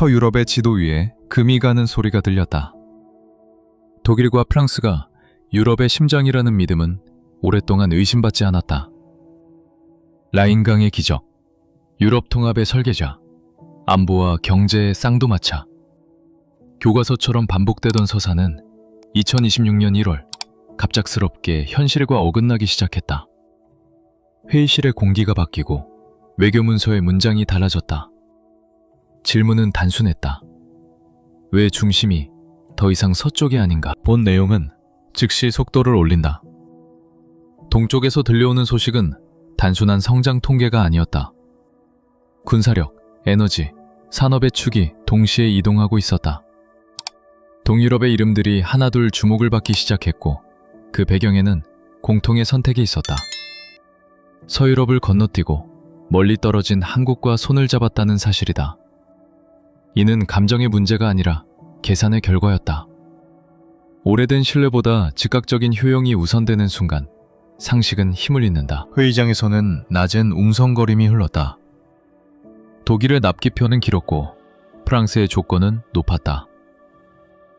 서유럽의 지도 위에 금이 가는 소리가 들렸다. 독일과 프랑스가 유럽의 심장이라는 믿음은 오랫동안 의심받지 않았다. 라인강의 기적, 유럽 통합의 설계자, 안보와 경제의 쌍두마차. 교과서처럼 반복되던 서사는 2026년 1월 갑작스럽게 현실과 어긋나기 시작했다. 회의실의 공기가 바뀌고 외교문서의 문장이 달라졌다. 질문은 단순했다. 왜 중심이 더 이상 서쪽이 아닌가? 본 내용은 즉시 속도를 올린다. 동쪽에서 들려오는 소식은 단순한 성장 통계가 아니었다. 군사력, 에너지, 산업의 축이 동시에 이동하고 있었다. 동유럽의 이름들이 하나둘 주목을 받기 시작했고 그 배경에는 공통의 선택이 있었다. 서유럽을 건너뛰고 멀리 떨어진 한국과 손을 잡았다는 사실이다. 이는 감정의 문제가 아니라 계산의 결과였다. 오래된 신뢰보다 즉각적인 효용이 우선되는 순간 상식은 힘을 잃는다. 회의장에서는 낮은 웅성거림이 흘렀다. 독일의 납기표는 길었고 프랑스의 조건은 높았다.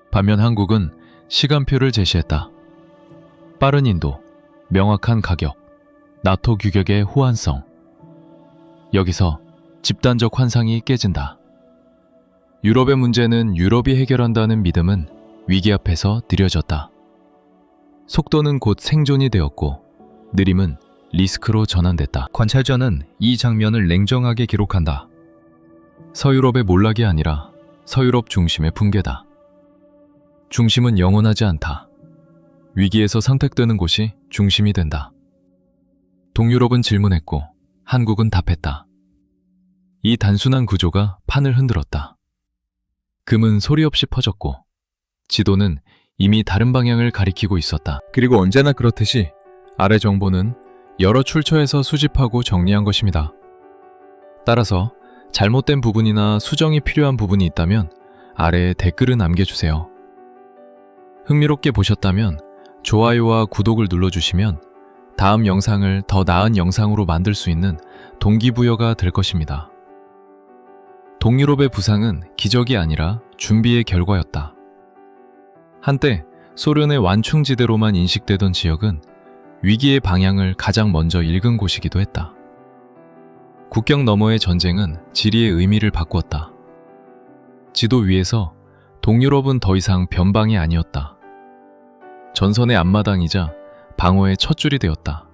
반면 한국은 시간표를 제시했다. 빠른 인도, 명확한 가격, 나토 규격의 호환성. 여기서 집단적 환상이 깨진다. 유럽의 문제는 유럽이 해결한다는 믿음은 위기 앞에서 느려졌다. 속도는 곧 생존이 되었고 느림은 리스크로 전환됐다. 관찰자는 이 장면을 냉정하게 기록한다. 서유럽의 몰락이 아니라 서유럽 중심의 붕괴다. 중심은 영원하지 않다. 위기에서 선택되는 곳이 중심이 된다. 동유럽은 질문했고 한국은 답했다. 이 단순한 구조가 판을 흔들었다. 금은 소리 없이 퍼졌고 지도는 이미 다른 방향을 가리키고 있었다. 그리고 언제나 그렇듯이 아래 정보는 여러 출처에서 수집하고 정리한 것입니다. 따라서 잘못된 부분이나 수정이 필요한 부분이 있다면 아래에 댓글을 남겨주세요. 흥미롭게 보셨다면 좋아요와 구독을 눌러주시면 다음 영상을 더 나은 영상으로 만들 수 있는 동기부여가 될 것입니다. 동유럽의 부상은 기적이 아니라 준비의 결과였다. 한때 소련의 완충지대로만 인식되던 지역은 위기의 방향을 가장 먼저 읽은 곳이기도 했다. 국경 너머의 전쟁은 지리의 의미를 바꾸었다. 지도 위에서 동유럽은 더 이상 변방이 아니었다. 전선의 앞마당이자 방어의 첫 줄이 되었다.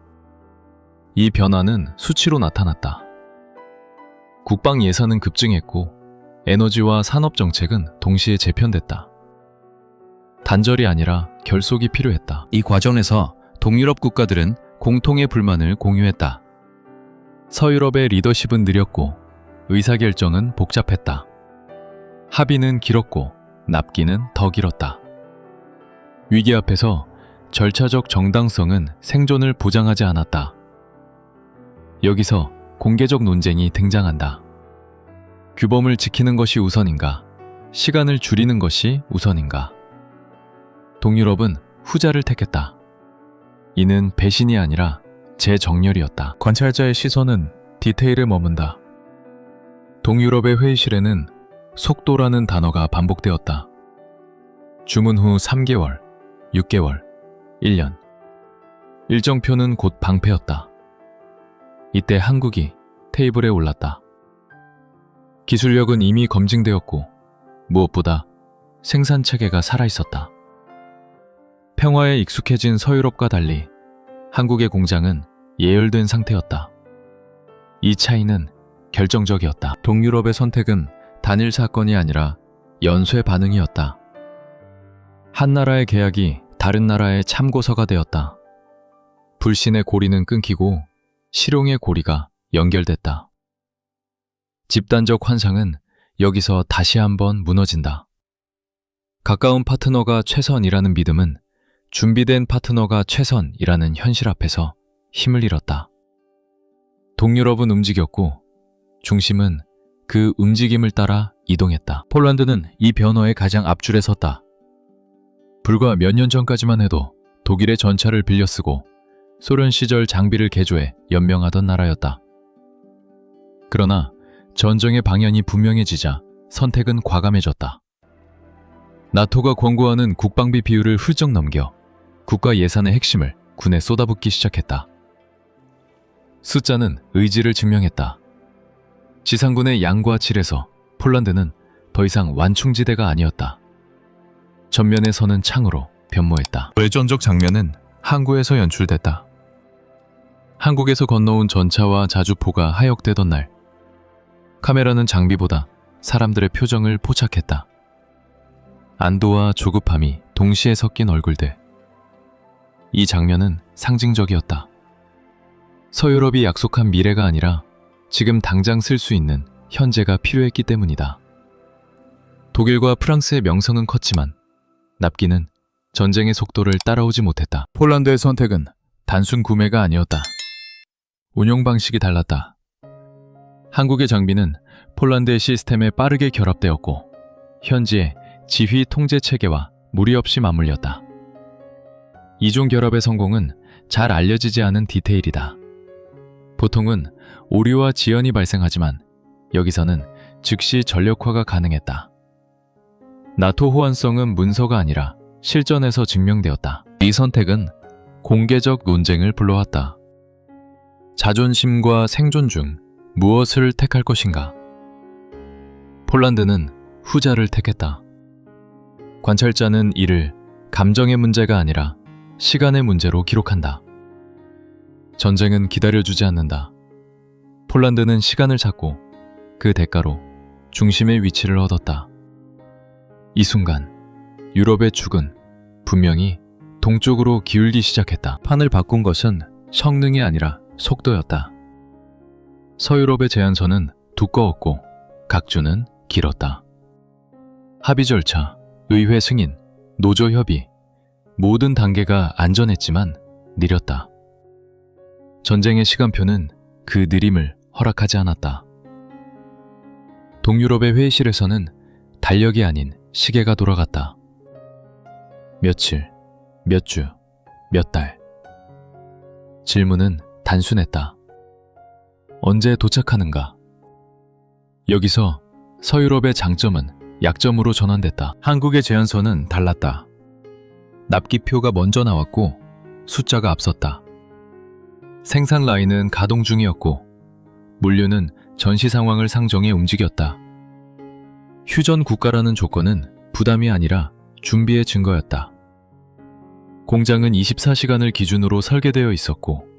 이 변화는 수치로 나타났다. 국방 예산은 급증했고 에너지와 산업 정책은 동시에 재편됐다. 단절이 아니라 결속이 필요했다. 이 과정에서 동유럽 국가들은 공통의 불만을 공유했다. 서유럽의 리더십은 느렸고 의사결정은 복잡했다. 합의는 길었고 납기는 더 길었다. 위기 앞에서 절차적 정당성은 생존을 보장하지 않았다. 여기서 공개적 논쟁이 등장한다. 규범을 지키는 것이 우선인가? 시간을 줄이는 것이 우선인가? 동유럽은 후자를 택했다. 이는 배신이 아니라 재정렬이었다. 관찰자의 시선은 디테일에 머문다. 동유럽의 회의실에는 속도라는 단어가 반복되었다. 주문 후 3개월, 6개월, 1년. 일정표는 곧 방패였다. 이때 한국이 테이블에 올랐다. 기술력은 이미 검증되었고 무엇보다 생산 체계가 살아있었다. 평화에 익숙해진 서유럽과 달리 한국의 공장은 예열된 상태였다. 이 차이는 결정적이었다. 동유럽의 선택은 단일 사건이 아니라 연쇄 반응이었다. 한 나라의 계약이 다른 나라의 참고서가 되었다. 불신의 고리는 끊기고 실용의 고리가 연결됐다. 집단적 환상은 여기서 다시 한번 무너진다. 가까운 파트너가 최선이라는 믿음은 준비된 파트너가 최선이라는 현실 앞에서 힘을 잃었다. 동유럽은 움직였고 중심은 그 움직임을 따라 이동했다. 폴란드는 이 변화의 가장 앞줄에 섰다. 불과 몇 년 전까지만 해도 독일의 전차를 빌려 쓰고 소련 시절 장비를 개조해 연명하던 나라였다. 그러나 전쟁의 방향이 분명해지자 선택은 과감해졌다. 나토가 권고하는 국방비 비율을 훌쩍 넘겨 국가 예산의 핵심을 군에 쏟아붓기 시작했다. 숫자는 의지를 증명했다. 지상군의 양과 질에서 폴란드는 더 이상 완충지대가 아니었다. 전면에 서는 창으로 변모했다. 외전적 장면은 항구에서 연출됐다. 한국에서 건너온 전차와 자주포가 하역되던 날, 카메라는 장비보다 사람들의 표정을 포착했다. 안도와 조급함이 동시에 섞인 얼굴들. 이 장면은 상징적이었다. 서유럽이 약속한 미래가 아니라 지금 당장 쓸 수 있는 현재가 필요했기 때문이다. 독일과 프랑스의 명성은 컸지만 납기는 전쟁의 속도를 따라오지 못했다. 폴란드의 선택은 단순 구매가 아니었다. 운용 방식이 달랐다. 한국의 장비는 폴란드의 시스템에 빠르게 결합되었고 현지의 지휘 통제 체계와 무리 없이 맞물렸다. 이종 결합의 성공은 잘 알려지지 않은 디테일이다. 보통은 오류와 지연이 발생하지만 여기서는 즉시 전력화가 가능했다. 나토 호환성은 문서가 아니라 실전에서 증명되었다. 이 선택은 공개적 논쟁을 불러왔다. 자존심과 생존 중 무엇을 택할 것인가? 폴란드는 후자를 택했다. 관찰자는 이를 감정의 문제가 아니라 시간의 문제로 기록한다. 전쟁은 기다려주지 않는다. 폴란드는 시간을 찾고 그 대가로 중심의 위치를 얻었다. 이 순간 유럽의 축은 분명히 동쪽으로 기울기 시작했다. 판을 바꾼 것은 성능이 아니라 속도였다. 서유럽의 제안서는 두꺼웠고 각주는 길었다. 합의 절차, 의회 승인, 노조 협의 모든 단계가 안전했지만 느렸다. 전쟁의 시간표는 그 느림을 허락하지 않았다. 동유럽의 회의실에서는 달력이 아닌 시계가 돌아갔다. 며칠, 몇 주, 몇 달. 질문은 단순했다. 언제 도착하는가? 여기서 서유럽의 장점은 약점으로 전환됐다. 한국의 제안서는 달랐다. 납기표가 먼저 나왔고 숫자가 앞섰다. 생산 라인은 가동 중이었고 물류는 전시 상황을 상정해 움직였다. 휴전 국가라는 조건은 부담이 아니라 준비의 증거였다. 공장은 24시간을 기준으로 설계되어 있었고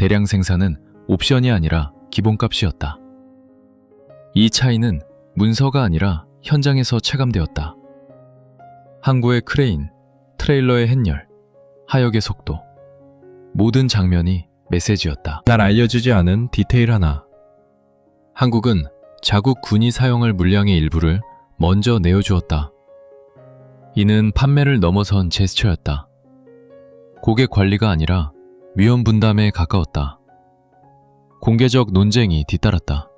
대량 생산은 옵션이 아니라 기본값이었다. 이 차이는 문서가 아니라 현장에서 체감되었다. 항구의 크레인, 트레일러의 햇열, 하역의 속도, 모든 장면이 메시지였다. 날 알려주지 않은 디테일 하나. 한국은 자국 군이 사용할 물량의 일부를 먼저 내어주었다. 이는 판매를 넘어선 제스처였다. 고객 관리가 아니라 위험 분담에 가까웠다. 공개적 논쟁이 뒤따랐다.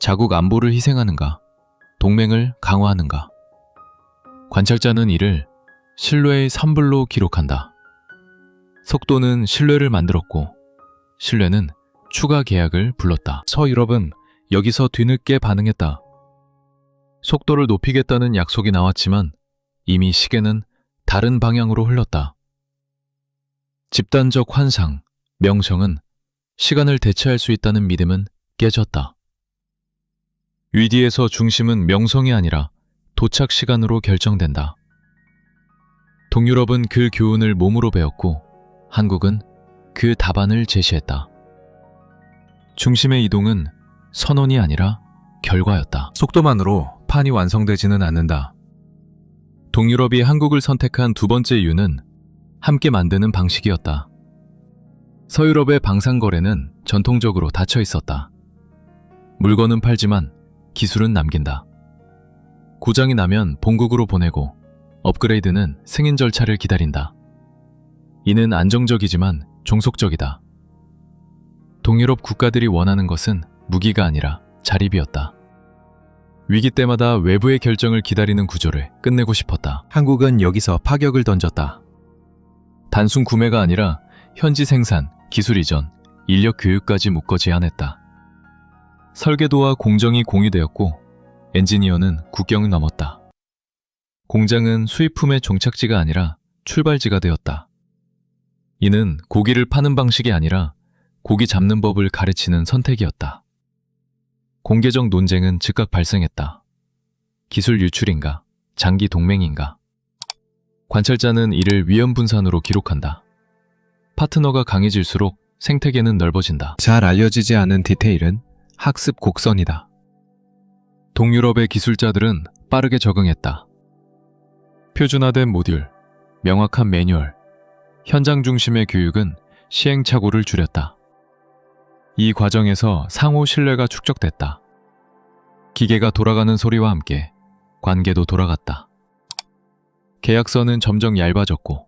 자국 안보를 희생하는가, 동맹을 강화하는가. 관찰자는 이를 신뢰의 산불로 기록한다. 속도는 신뢰를 만들었고, 신뢰는 추가 계약을 불렀다. 서유럽은 여기서 뒤늦게 반응했다. 속도를 높이겠다는 약속이 나왔지만 이미 시계는 다른 방향으로 흘렀다. 집단적 환상, 명성은 시간을 대체할 수 있다는 믿음은 깨졌다. 위디에서 중심은 명성이 아니라 도착 시간으로 결정된다. 동유럽은 그 교훈을 몸으로 배웠고 한국은 그 답안을 제시했다. 중심의 이동은 선언이 아니라 결과였다. 속도만으로 판이 완성되지는 않는다. 동유럽이 한국을 선택한 두 번째 이유는 함께 만드는 방식이었다. 서유럽의 방산거래는 전통적으로 닫혀 있었다. 물건은 팔지만 기술은 남긴다. 고장이 나면 본국으로 보내고 업그레이드는 승인 절차를 기다린다. 이는 안정적이지만 종속적이다. 동유럽 국가들이 원하는 것은 무기가 아니라 자립이었다. 위기 때마다 외부의 결정을 기다리는 구조를 끝내고 싶었다. 한국은 여기서 파격을 던졌다. 단순 구매가 아니라 현지 생산, 기술 이전, 인력 교육까지 묶어 제안했다. 설계도와 공정이 공유되었고 엔지니어는 국경을 넘었다. 공장은 수입품의 종착지가 아니라 출발지가 되었다. 이는 고기를 파는 방식이 아니라 고기 잡는 법을 가르치는 선택이었다. 공개적 논쟁은 즉각 발생했다. 기술 유출인가? 장기 동맹인가? 관찰자는 이를 위험 분산으로 기록한다. 파트너가 강해질수록 생태계는 넓어진다. 잘 알려지지 않은 디테일은 학습 곡선이다. 동유럽의 기술자들은 빠르게 적응했다. 표준화된 모듈, 명확한 매뉴얼, 현장 중심의 교육은 시행착오를 줄였다. 이 과정에서 상호 신뢰가 축적됐다. 기계가 돌아가는 소리와 함께 관계도 돌아갔다. 계약서는 점점 얇아졌고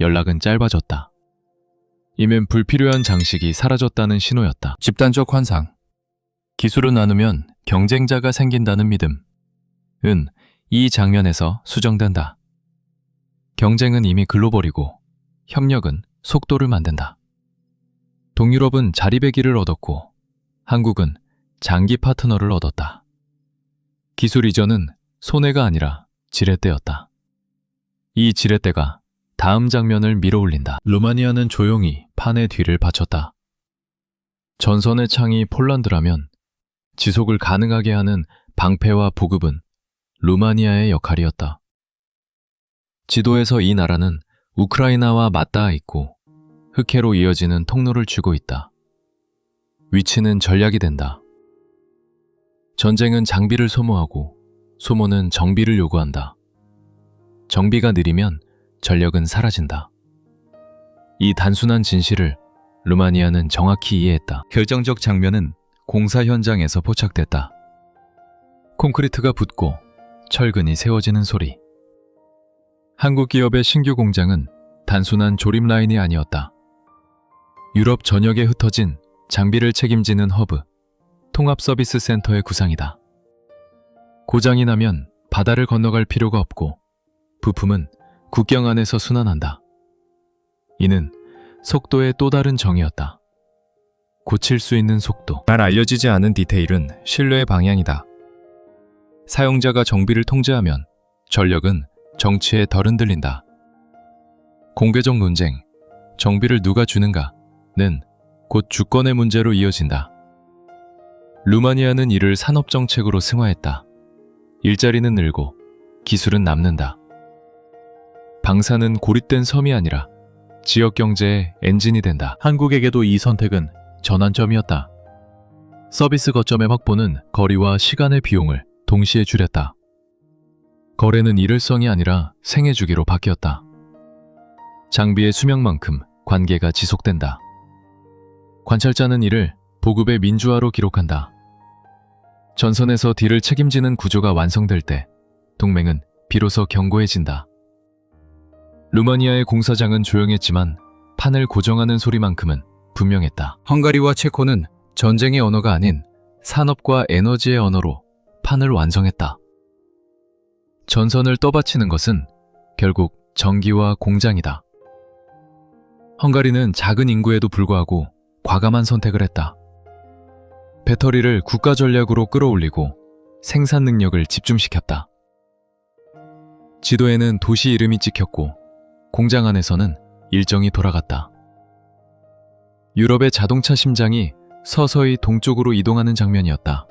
연락은 짧아졌다. 이면 불필요한 장식이 사라졌다는 신호였다. 집단적 환상. 기술을 나누면 경쟁자가 생긴다는 믿음. 은 이 장면에서 수정된다. 경쟁은 이미 글로벌이고 협력은 속도를 만든다. 동유럽은 자립의 길을 얻었고 한국은 장기 파트너를 얻었다. 기술 이전은 손해가 아니라 지렛대였다. 이 지렛대가 다음 장면을 밀어올린다. 루마니아는 조용히 판의 뒤를 바쳤다. 전선의 창이 폴란드라면 지속을 가능하게 하는 방패와 보급은 루마니아의 역할이었다. 지도에서 이 나라는 우크라이나와 맞닿아 있고 흑해로 이어지는 통로를 쥐고 있다. 위치는 전략이 된다. 전쟁은 장비를 소모하고 소모는 정비를 요구한다. 정비가 느리면 전력은 사라진다. 이 단순한 진실을 루마니아는 정확히 이해했다. 결정적 장면은 공사 현장에서 포착됐다. 콘크리트가 붙고 철근이 세워지는 소리. 한국 기업의 신규 공장은 단순한 조립 라인이 아니었다. 유럽 전역에 흩어진 장비를 책임지는 허브, 통합 서비스 센터의 구상이다. 고장이 나면 바다를 건너갈 필요가 없고 부품은 국경 안에서 순환한다. 이는 속도의 또 다른 정의였다. 고칠 수 있는 속도. 잘 알려지지 않은 디테일은 신뢰의 방향이다. 사용자가 정비를 통제하면 전력은 정치에 덜 흔들린다. 공개적 논쟁, 정비를 누가 주는가는 곧 주권의 문제로 이어진다. 루마니아는 이를 산업정책으로 승화했다. 일자리는 늘고 기술은 남는다. 방사는 고립된 섬이 아니라 지역 경제의 엔진이 된다. 한국에게도 이 선택은 전환점이었다. 서비스 거점의 확보는 거리와 시간의 비용을 동시에 줄였다. 거래는 일회성이 아니라 생애 주기로 바뀌었다. 장비의 수명만큼 관계가 지속된다. 관찰자는 이를 보급의 민주화로 기록한다. 전선에서 딜을 책임지는 구조가 완성될 때 동맹은 비로소 견고해진다. 루마니아의 공사장은 조용했지만 판을 고정하는 소리만큼은 분명했다. 헝가리와 체코는 전쟁의 언어가 아닌 산업과 에너지의 언어로 판을 완성했다. 전선을 떠받치는 것은 결국 전기와 공장이다. 헝가리는 작은 인구에도 불구하고 과감한 선택을 했다. 배터리를 국가 전략으로 끌어올리고 생산 능력을 집중시켰다. 지도에는 도시 이름이 찍혔고 공장 안에서는 일정이 돌아갔다. 유럽의 자동차 심장이 서서히 동쪽으로 이동하는 장면이었다.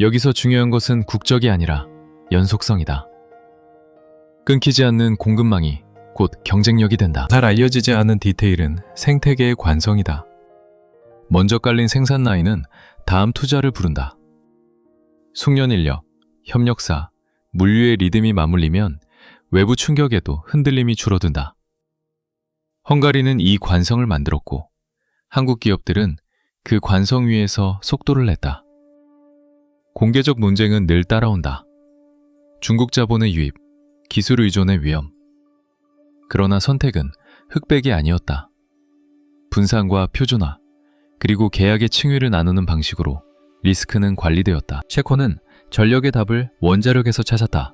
여기서 중요한 것은 국적이 아니라 연속성이다. 끊기지 않는 공급망이 곧 경쟁력이 된다. 잘 알려지지 않은 디테일은 생태계의 관성이다. 먼저 깔린 생산 라인은 다음 투자를 부른다. 숙련 인력, 협력사, 물류의 리듬이 맞물리면 외부 충격에도 흔들림이 줄어든다. 헝가리는 이 관성을 만들었고 한국 기업들은 그 관성 위에서 속도를 냈다. 공개적 논쟁은 늘 따라온다. 중국 자본의 유입, 기술 의존의 위험. 그러나 선택은 흑백이 아니었다. 분산과 표준화, 그리고 계약의 층위를 나누는 방식으로 리스크는 관리되었다. 체코는 전력의 답을 원자력에서 찾았다.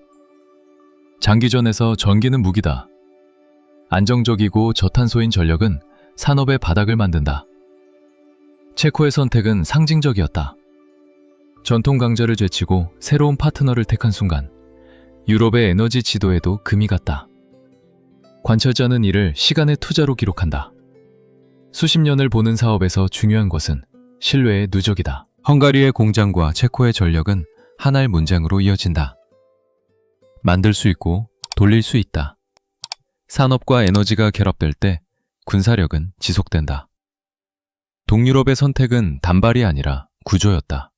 장기전에서 전기는 무기다. 안정적이고 저탄소인 전력은 산업의 바닥을 만든다. 체코의 선택은 상징적이었다. 전통 강자를 제치고 새로운 파트너를 택한 순간 유럽의 에너지 지도에도 금이 갔다. 관철자는 이를 시간의 투자로 기록한다. 수십 년을 보는 사업에서 중요한 것은 신뢰의 누적이다. 헝가리의 공장과 체코의 전력은 하나의 문장으로 이어진다. 만들 수 있고 돌릴 수 있다. 산업과 에너지가 결합될 때 군사력은 지속된다. 동유럽의 선택은 단발이 아니라 구조였다.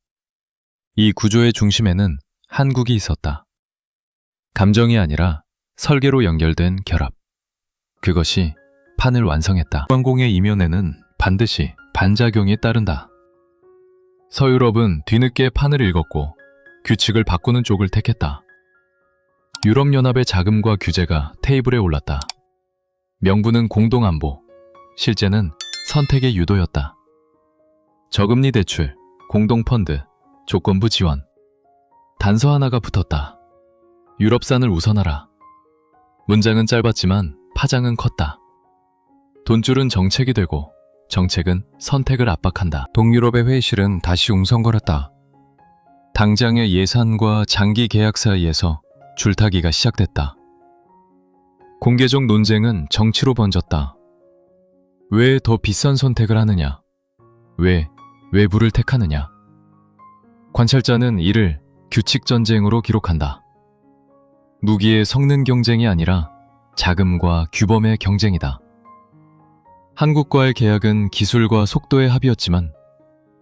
이 구조의 중심에는 한국이 있었다. 감정이 아니라 설계로 연결된 결합. 그것이 판을 완성했다. 관공의 이면에는 반드시 반작용이 따른다. 서유럽은 뒤늦게 판을 읽었고 규칙을 바꾸는 쪽을 택했다. 유럽연합의 자금과 규제가 테이블에 올랐다. 명분은 공동안보, 실제는 선택의 유도였다. 저금리 대출, 공동펀드, 조건부 지원. 단서 하나가 붙었다. 유럽산을 우선하라. 문장은 짧았지만 파장은 컸다. 돈줄은 정책이 되고 정책은 선택을 압박한다. 동유럽의 회의실은 다시 웅성거렸다. 당장의 예산과 장기 계약 사이에서 줄타기가 시작됐다. 공개적 논쟁은 정치로 번졌다. 왜 더 비싼 선택을 하느냐? 왜 외부를 택하느냐? 관찰자는 이를 규칙 전쟁으로 기록한다. 무기의 성능 경쟁이 아니라 자금과 규범의 경쟁이다. 한국과의 계약은 기술과 속도의 합이었지만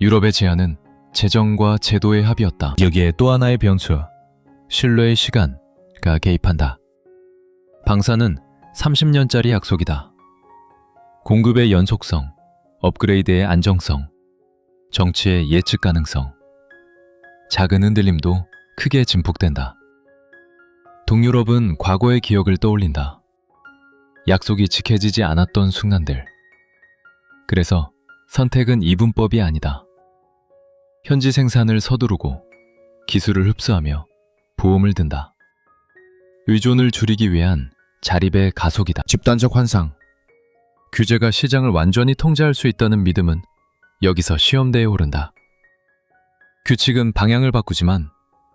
유럽의 제안은 재정과 제도의 합이었다. 여기에 또 하나의 변수, 신뢰의 시간 가 개입한다. 방사는 30년짜리 약속이다. 공급의 연속성, 업그레이드의 안정성, 정치의 예측 가능성, 작은 흔들림도 크게 증폭된다. 동유럽은 과거의 기억을 떠올린다. 약속이 지켜지지 않았던 순간들. 그래서 선택은 이분법이 아니다. 현지 생산을 서두르고 기술을 흡수하며 보험을 든다. 의존을 줄이기 위한 자립의 가속이다. 집단적 환상. 규제가 시장을 완전히 통제할 수 있다는 믿음은 여기서 시험대에 오른다. 규칙은 방향을 바꾸지만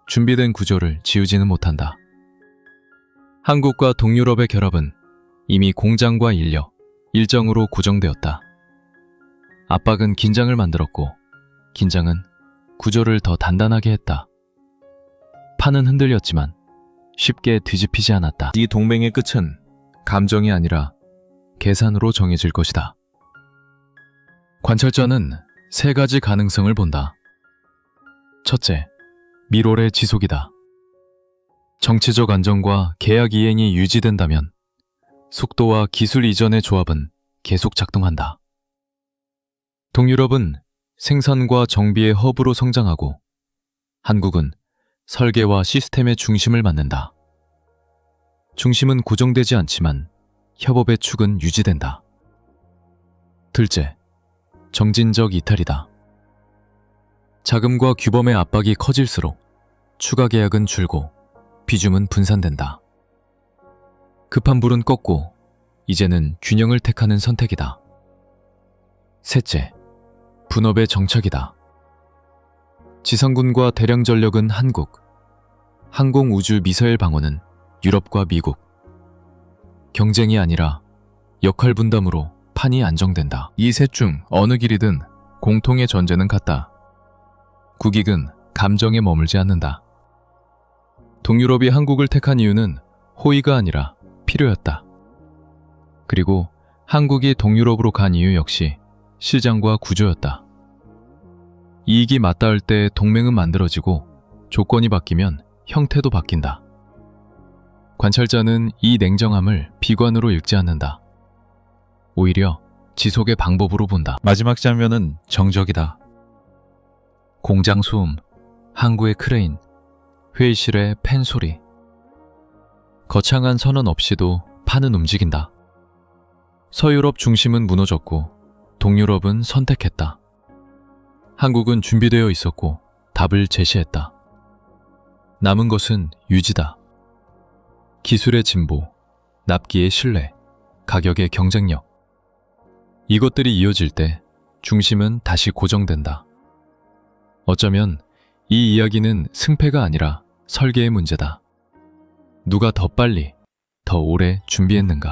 준비된 구조를 지우지는 못한다. 한국과 동유럽의 결합은 이미 공장과 인력, 일정으로 고정되었다. 압박은 긴장을 만들었고, 긴장은 구조를 더 단단하게 했다. 판은 흔들렸지만 쉽게 뒤집히지 않았다. 이 동맹의 끝은 감정이 아니라 계산으로 정해질 것이다. 관찰자는 세 가지 가능성을 본다. 첫째, 미롤의 지속이다. 정치적 안정과 계약 이행이 유지된다면 속도와 기술 이전의 조합은 계속 작동한다. 동유럽은 생산과 정비의 허브로 성장하고 한국은 설계와 시스템의 중심을 맡는다. 중심은 고정되지 않지만 협업의 축은 유지된다. 둘째, 정진적 이탈이다. 자금과 규범의 압박이 커질수록 추가 계약은 줄고 비중은 분산된다. 급한 불은 껐고 이제는 균형을 택하는 선택이다. 셋째, 분업의 정착이다. 지상군과 대량 전력은 한국, 항공 우주 미사일 방어는 유럽과 미국. 경쟁이 아니라 역할 분담으로 판이 안정된다. 이 셋 중 어느 길이든 공통의 전제는 같다. 국익은 감정에 머물지 않는다. 동유럽이 한국을 택한 이유는 호의가 아니라 필요였다. 그리고 한국이 동유럽으로 간 이유 역시 시장과 구조였다. 이익이 맞닿을 때 동맹은 만들어지고 조건이 바뀌면 형태도 바뀐다. 관찰자는 이 냉정함을 비관으로 읽지 않는다. 오히려 지속의 방법으로 본다. 마지막 장면은 정적이다. 공장 소음, 항구의 크레인, 회의실의 펜 소리. 거창한 선언 없이도 판은 움직인다. 서유럽 중심은 무너졌고 동유럽은 선택했다. 한국은 준비되어 있었고 답을 제시했다. 남은 것은 유지다. 기술의 진보, 납기의 신뢰, 가격의 경쟁력. 이것들이 이어질 때 중심은 다시 고정된다. 어쩌면 이 이야기는 승패가 아니라 설계의 문제다. 누가 더 빨리, 더 오래 준비했는가?